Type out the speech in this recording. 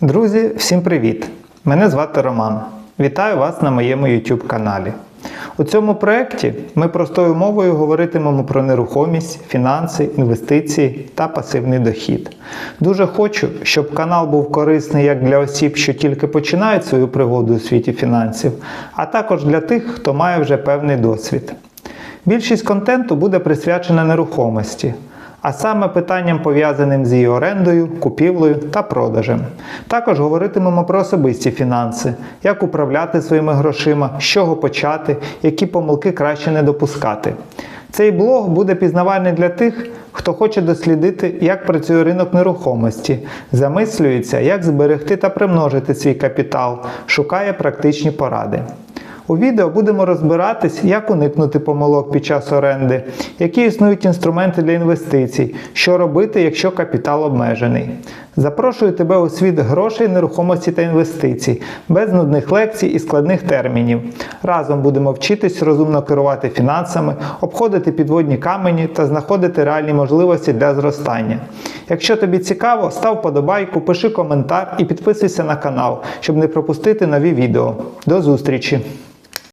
Друзі, всім привіт! Мене звати Роман. Вітаю вас на моєму YouTube каналі. У цьому проєкті ми простою мовою говоритимемо про нерухомість, фінанси, інвестиції та пасивний дохід. Дуже хочу, щоб канал був корисний як для осіб, що тільки починають свою пригоду у світі фінансів, а також для тих, хто має вже певний досвід. Більшість контенту буде присвячена нерухомості, а саме питанням пов'язаним з її орендою, купівлею та продажем. Також говоритимемо про особисті фінанси, як управляти своїми грошима, з чого почати, які помилки краще не допускати. Цей блог буде пізнавальний для тих, хто хоче дослідити, як працює ринок нерухомості, замислюється, як зберегти та примножити свій капітал, шукає практичні поради. У відео будемо розбиратись, як уникнути помилок під час оренди, які існують інструменти для інвестицій, що робити, якщо капітал обмежений. Запрошую тебе у світ грошей, нерухомості та інвестицій, без нудних лекцій і складних термінів. Разом будемо вчитись розумно керувати фінансами, обходити підводні камені та знаходити реальні можливості для зростання. Якщо тобі цікаво, став подобайку, пиши коментар і підписуйся на канал, щоб не пропустити нові відео. До зустрічі!